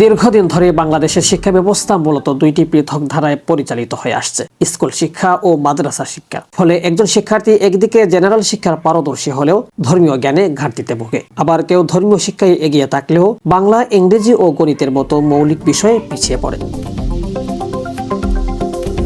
দীর্ঘদিন ধরে বাংলাদেশের শিক্ষা ব্যবস্থা মূলত দুইটি পৃথক ধারায় পরিচালিত হয়ে আসছে, স্কুল শিক্ষা ও মাদ্রাসা শিক্ষা। ফলে একজন শিক্ষার্থী একদিকে জেনারেল শিক্ষার পারদর্শী হলেও ধর্মীয় জ্ঞানে ঘাটতিতে ভোগে। আবার কেউ ধর্মীয় শিক্ষায় এগিয়ে থাকলেও বাংলা, ইংরেজি ও গণিতের মতো মৌলিক বিষয়ে পিছিয়ে পড়ে।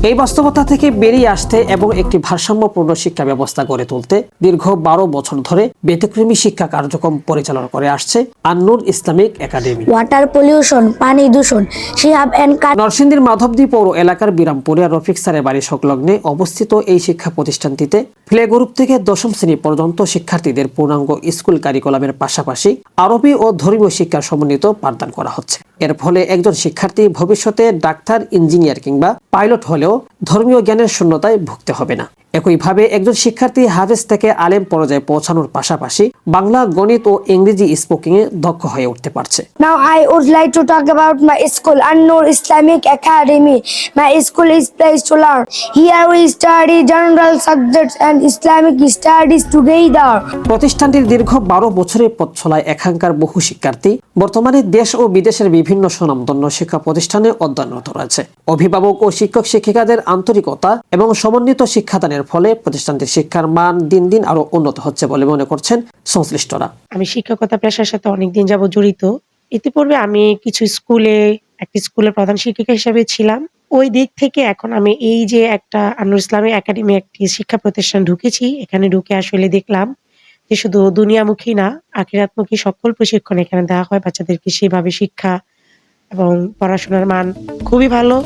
এই বাস্তবতা থেকে বেরিয়ে আসতে এবং একটি ভারসাম্যপূর্ণ শিক্ষা ব্যবস্থা গড়ে তুলতে দীর্ঘ বারো বছর ধরে ব্যতিক্রমী শিক্ষা কার্যক্রম পরিচালনা করে আসছে Annur Islamic Academy. Water pollution পানি দূষণ শিহাব অ্যান্ড নরসিংদীর মাধবদী পৌর এলাকার বিরামপুরিয়া রফিক স্যারের বাড়ি সংলগ্নে অবস্থিত এই শিক্ষা প্রতিষ্ঠানটিতে প্লে গ্রুপ থেকে দশম শ্রেণি পর্যন্ত শিক্ষার্থীদের পূর্ণাঙ্গ স্কুল কারিকুলামের পাশাপাশি আরবি ও ধর্মীয় শিক্ষার সমন্বিত পাঠদান করা হচ্ছে। এর ফলে একজন শিক্ষার্থী ভবিষ্যতে ডাক্তার, ইঞ্জিনিয়ার কিংবা পাইলট হলেও ধর্মীয় জ্ঞানের শূন্যতায় ভুগতে হবে না। একইভাবে একজন শিক্ষার্থী হাফেজ থেকে আলেম পর্যায়ে পৌঁছানোর পাশাপাশি বাংলা গণিত ও ইংরেজি স্পোকিং এ দক্ষ হয়ে উঠতে পারছে Now I would like to talk about my school, An-Nur Islamic Academy. My school is place to learn. Here we study general subjects and Islamic studies together. প্রতিষ্ঠানটির দীর্ঘ বারো বছরের পথ চলায় এখানকার বহু শিক্ষার্থী বর্তমানে দেশ ও বিদেশের বিভিন্ন সুনামধন্য শিক্ষা প্রতিষ্ঠানে অধ্যয়নরত রয়েছে অভিভাবক ও শিক্ষক শিক্ষিকাদের আন্তরিকতা এবং সমন্বিত শিক্ষাদানের ফলে প্রতিষ্ঠানটির শিক্ষার মান দিন দিন আরও উন্নত হচ্ছে বলে মনে করছেন সংশ্লিষ্টরা। আমি শিক্ষকতা পেশার সাথে অনেকদিন যাবত জড়িত। ইতিপূর্বে আমি কিছু স্কুলে, একটি স্কুলের প্রধান শিক্ষিকা হিসেবে ছিলাম। ওই দিক থেকে এখন আমি এই যে একটা আনুর ইসলামী একাডেমি একটি শিক্ষা প্রতিষ্ঠান ঢুকেছি, এখানে ঢুকে আসলে দেখলাম যে শুধু দুনিয়ামুখী না, আখিরাতমুখী সকল প্রশিক্ষণ এখানে দেওয়া হয় বাচ্চাদেরকে সেভাবে শিক্ষা এবং পড়াশোনার মান খুবই ভালো।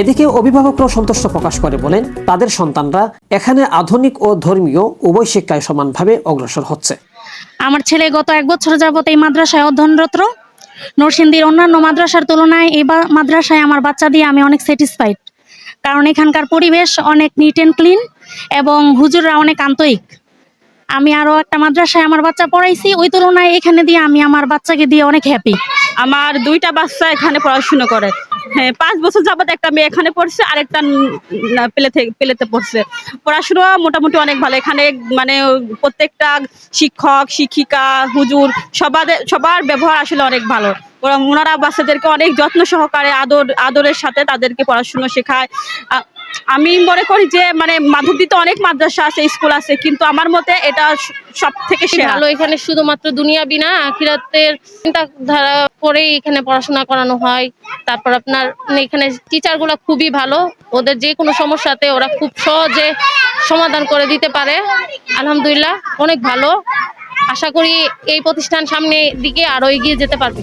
এদিকে অভিভাবকরাও সন্তুষ্ট প্রকাশ করে বলেন তাদের সন্তানরা এখানে আধুনিক ও ধর্মীয় উভয় শিক্ষায় সমানভাবে অগ্রসর হচ্ছে। আমার ছেলে গত এক বছর যাবত এই মাদ্রাসায় অধ্যয়নরত। নরসিংদীর অন্যান্য মাদ্রাসার তুলনায় এই মাদ্রাসায় আমার বাচ্চা দিয়ে আমি অনেক স্যাটিসফাইড কারণ এখানকার পরিবেশ অনেক নিট অ্যান্ড ক্লিন এবং হুজুররা অনেক আন্তরিক। আমি আরও একটা মাদ্রাসায় আমার বাচ্চা পড়াইছি ওই তুলনায় এখানে দিয়ে আমি আমার বাচ্চাকে দিয়ে অনেক হ্যাপি আমার দুইটা বাচ্চা এখানে পড়াশোনা করে। হ্যাঁ পাঁচ বছর যাবত একটা মেয়ে এখানে পড়ছে আরেকটা একটা না, পেলে পেলেতে পড়ছে। পড়াশোনা মোটামুটি অনেক ভালো। এখানে মানে প্রত্যেকটা শিক্ষক শিক্ষিকা হুজুর সবাদের সবার ব্যবহার আসলে অনেক ভালো। ওরা ওনারা বাচ্চাদেরকে অনেক যত্ন সহকারে আদর আদরের সাথে তাদেরকে পড়াশুনো শেখায়। আমি মনে করি যে মানে মাধবদীতে অনেক মাদ্রাসা আছে, স্কুল আছে, কিন্তু আমার মতে এটা সব থেকে ভালো, এখানে শুধুমাত্র দুনিয়াবি না, আখিরাতের চিন্তাধারা করেই এখানে পড়াশোনা করানো হয়। তারপর আপনার, এখানে টিচার টিচারগুলো খুবই ভালো। ওদের যে কোনো সমস্যাতে ওরা খুব সহজে সমাধান করে দিতে পারে। আলহামদুলিল্লাহ, অনেক ভালো। আশা করি এই প্রতিষ্ঠান সামনে দিকে আরও এগিয়ে যেতে পারবে।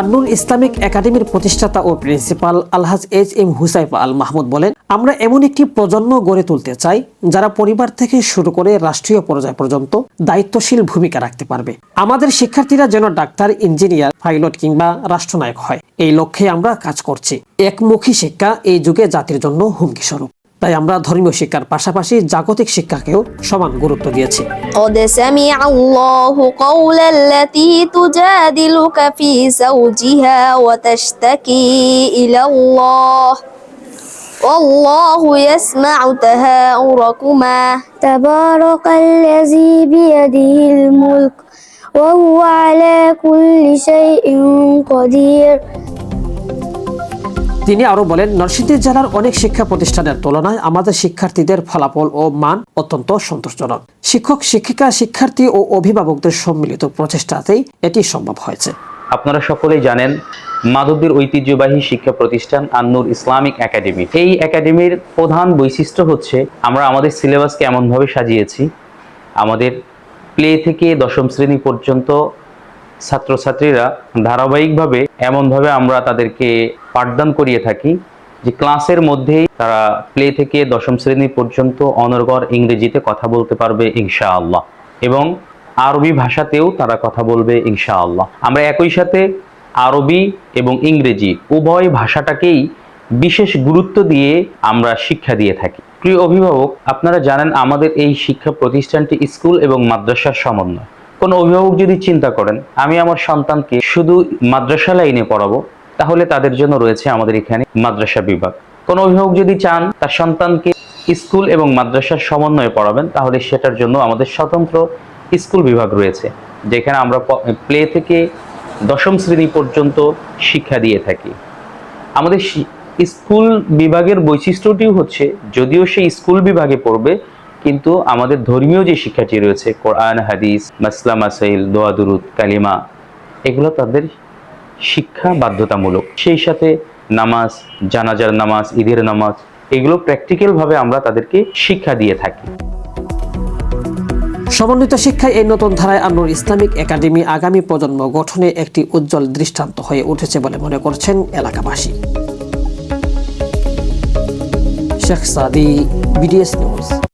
আন্নুর ইসলামিক একাডেমির প্রতিষ্ঠাতা ও principal Alhaj H M Husaifa Al Mahmud বলেন, আমরা এমন একটি প্রজন্ম গড়ে তুলতে চাই যারা পরিবার থেকে শুরু করে রাষ্ট্রীয় পর্যায় পর্যন্ত দায়িত্বশীল ভূমিকা রাখতে পারবে। আমাদের শিক্ষার্থীরা যেন ডাক্তার, ইঞ্জিনিয়ার, পাইলট কিংবা রাষ্ট্রনায়ক হয়। এই লক্ষ্যে আমরা কাজ করছি। একমুখী শিক্ষা এই যুগে জাতির জন্য হুমকি স্বরূপ তাই আমরা ধর্মীয় শিক্ষার পাশাপাশি জাগতিক শিক্ষাকেও সমান গুরুত্ব দিয়েছি قد سمع الله قول التي تجادلك في زوجها وتشتكي إلى الله والله يسمع تهاوركما تبارك الذي بيده الملك وهو على كل شيء قدير তিনি আরও বলেন, নরসিংদী জেলার অনেক শিক্ষা প্রতিষ্ঠানের তুলনায় আমাদের শিক্ষার্থীদের ফলাফল ও মান অত্যন্ত সন্তোষজনক। শিক্ষক, শিক্ষিকা, শিক্ষার্থী ও অভিভাবকদের সম্মিলিত প্রচেষ্টাতেই এটি সম্ভব হয়েছে। আপনারা সকলেই জানেন, মাধবদীর ঐতিহ্যবাহী শিক্ষা প্রতিষ্ঠান আন্নুর ইসলামিক একাডেমি। এই একাডেমির প্রধান বৈশিষ্ট্য হচ্ছে, আমরা আমাদের সিলেবাসকে এমনভাবে সাজিয়েছি, আমাদের প্লে থেকে দশম শ্রেণি পর্যন্ত ছাত্রছাত্রীরা ধারাবাহিকভাবে এমনভাবে আমরা তাদেরকে পাঠদান করিয়ে থাকি যে ক্লাসের মধ্যেই তারা প্লে থেকে দশম শ্রেণি পর্যন্ত অনর্গর ইংরেজিতে কথা বলতে পারবে ইনশাআল্লাহ এবং আরবি ভাষাতেও তারা কথা বলবে ইনশাআল্লাহ। আমরা একই সাথে আরবি এবং ইংরেজি উভয় ভাষাটাকেই বিশেষ গুরুত্ব দিয়ে আমরা শিক্ষা দিয়ে থাকি। প্রিয় অভিভাবক, আপনারা জানেন আমাদের এই শিক্ষা প্রতিষ্ঠানটি স্কুল এবং মাদ্রাসার সমন্বয়। কোনো অভিভাবক যদি চিন্তা করেন, আমি আমার সন্তানকে শুধু মাদ্রাসা লাইনে পড়াবো, তাহলে তাদের জন্য রয়েছে আমাদের এখানে মাদ্রাসা বিভাগ। কোনো অভিভাবক যদি চান তার সন্তানকে স্কুল এবং মাদ্রাসার সমন্বয়ে পড়াবেন, তাহলে সেটার জন্য আমাদের স্বতন্ত্র স্কুল বিভাগ রয়েছে, যেখানে আমরা প্লে থেকে দশম শ্রেণি পর্যন্ত শিক্ষা দিয়ে থাকি। আমাদের স্কুল বিভাগের বৈশিষ্ট্যটিও হচ্ছে, যদিও সে স্কুল বিভাগে পড়বে কিন্তু আমাদের ধর্মীয় যে শিক্ষাটি রয়েছে, কোরআন, হাদিস, মাসলা, মাসাইল, দোয়া, দুরুদ, কালিমা, এগুলো তাদের শিক্ষা বাধ্যতামূলক। সেই সাথে নামাজ, জানাজার নামাজ, ঈদের নামাজ, এগুলো প্র্যাকটিক্যালভাবে আমরা তাদেরকে শিক্ষা দিয়ে থাকি। সমন্বিত শিক্ষায় এই নতুন ধারায় আন্নুর ইসলামিক একাডেমি আগামী প্রজন্ম গঠনে একটি উজ্জ্বল দৃষ্টান্ত হয়ে উঠেছে বলে মনে করছেন এলাকাবাসী। Sheikh Sadi, BDS news.